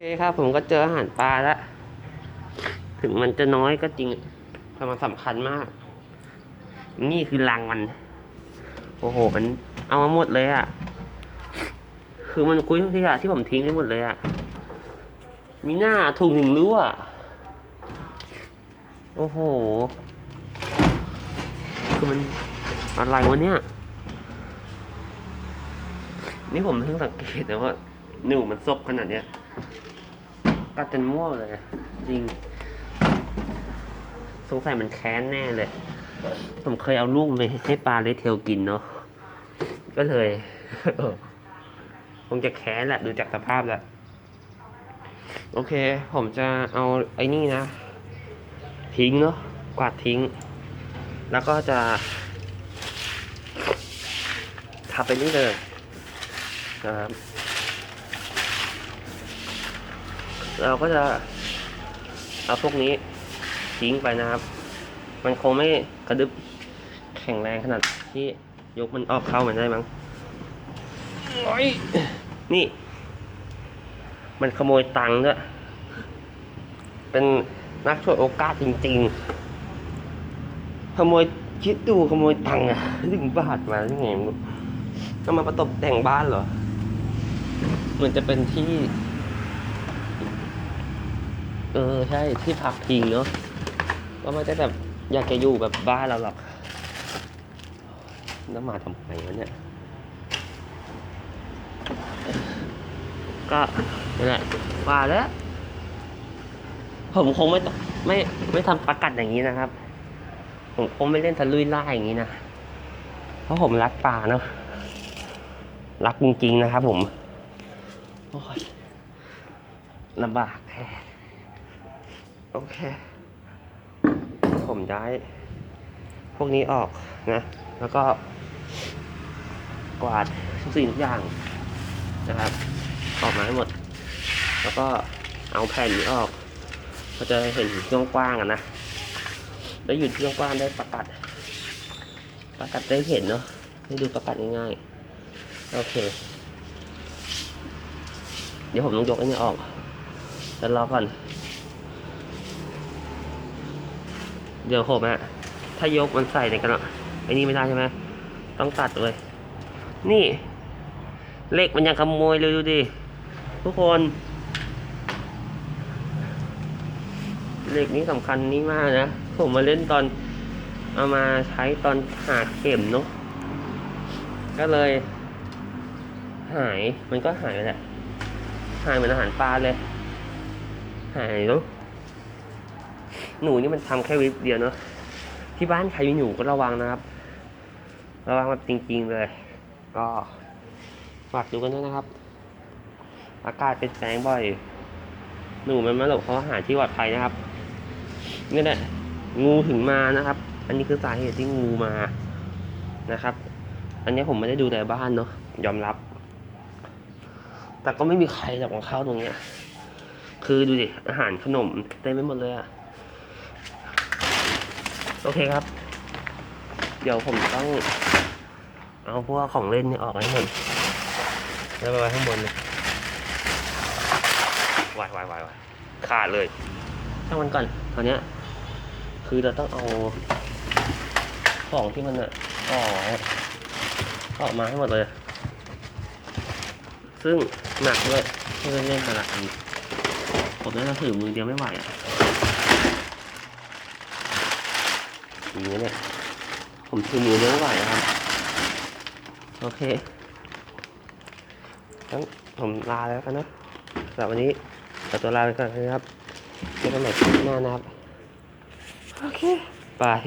โอเคครับผมก็เจออาหารปลาแล้ว ถึงมันจะน้อยก็จริงแต่มันสำคัญมาก นี่คือรังมัน โอ้โห มันเอามาหมดเลยอะ่ะ คือมันคุยทุกที่อะที่ผมทิ้งไปหมดเลยอะ่ะ มีหน้าถุงหนึ่งรู้อะ โอ้โห คือมันอะไรวะเนี่ย นี่ผมเพิ่งสังเกตนะว่าหนูมันซกขนาดเนี้ย กัดจนม่วงเลย จริง สงสัยมันแค้นแน่เลย ผมเคยเอาลูกไปให้ปลาเลเทลกินเนาะ ก็เลยคงจะแค้นแหละดูจากสภาพแล้ว โอเค ผมจะเอาไอ้นี่นะ ทิ้งเนาะกวาดทิ้ง แล้วก็จะทับไปนี่เลยนะครับ เราก็จะเอาพวกนี้ทิ้งไปนะครับ มันคงไม่กระดึบแข็งแรงขนาดที่ยกมันออกเข้ามันได้มั้งโอ้ยนี่ มันขโมยตังค์ด้วย เป็นนักช่วยโอกาสจริง ๆ ขโมยคิดดูขโมยตังค์อะถึงบาทมาได้ไงมรู้ก็มาประตบแต่งบ้านเหรอ เหมือนจะเป็นที่ เออใช่ที่พักพิงเนาะก็ไม่ได้แบบอยากจะอยู่แบบบ้านเราหรอกน้ำมาทำไมวะเนี่ยก็นั่นแหละว่าแล้ว ผมคงไม่ต้องไม่ไม่ทำประกัดอย่างนี้นะครับ ผมคงไม่เล่นทะลุยล่าอย่างนี้นะเพราะผมรักป่าเนาะรักจริงๆนะครับผมโอ้ยลำบากแค่ โอเค ผมย้าย พวกนี้ออกนะ แล้วก็ กวาดทุกสิ่งทุกอย่างนะครับ ออกมาให้หมด แล้วก็เอาแผ่นนี้ออกก็จะเห็นช่วงกว้างอะนะ แล้วอยู่ที่กว้างได้ประกัด ประกัดได้เห็นเนาะให้ดูประกัดง่ายๆ โอเค เดี๋ยวผมต้องยกอันนี้ออกแล้วรอก่อน เดี๋ยวผมอะถ้ายกมันใส่ในกันอะไอ้นี่ไม่ได้ใช่ไหมต้องตัดเลย นี่เหล็กมันยังขโมยเลยดูดิทุกคนเหล็กนี้สำคัญนี่มากนะ ผมมาเล่นตอนเอามาใช้ตอนหาเข็มเนาะก็เลย หายมันก็หายไปแหละหายเหมือนอาหารปลาเลย หายเนาะ หนูนี่มันทำแค่วิบเดียวเนาะที่บ้านใครมีหนูก็ระวังนะครับ ระวังแบบจริง ๆเลย ก็ฝากดูกันด้วยนะครับ อากาศเป็นแปลงบ่อย หนูมันมาหลบเขาหาที่ปลอดภัยนะครับนี่แหละงูถึงมานะครับ อันนี้คือสาเหตุที่งูมานะครับ อันนี้ผมไม่ได้ดูแต่บ้านเนาะยอมรับ แต่ก็ไม่มีใครหรอกมาเข้าตรงเนี้ย คือดูดิอาหารขนมเต็มไปหมดเลยอะ โอเคครับ เดี๋ยวผมต้อง เอาพวกของเล่นนี่ออกให้หมดแล้วไปไว้ข้างบนเลยวายวายวายวายขาดเลยตั้งมันก่อนตอนเนี้ย คือเราต้องเอาของที่มันอะออกออกมาให้หมดเลย ซึ่งหนักด้วยเพื่อเล่นแต่ละอันผมน่าจะถือมือเดียวไม่ไหวอะ อย่างนี้เนี่ย ผมถือมือเดียวไม่ไหวนะครับ โอเคงั้นผมลาแล้วกันนะสำหรับวันนี้ขอตัวลาไปก่อนนะครับเจอกันใหม่คลิปหน้านะครับ โอเค บาย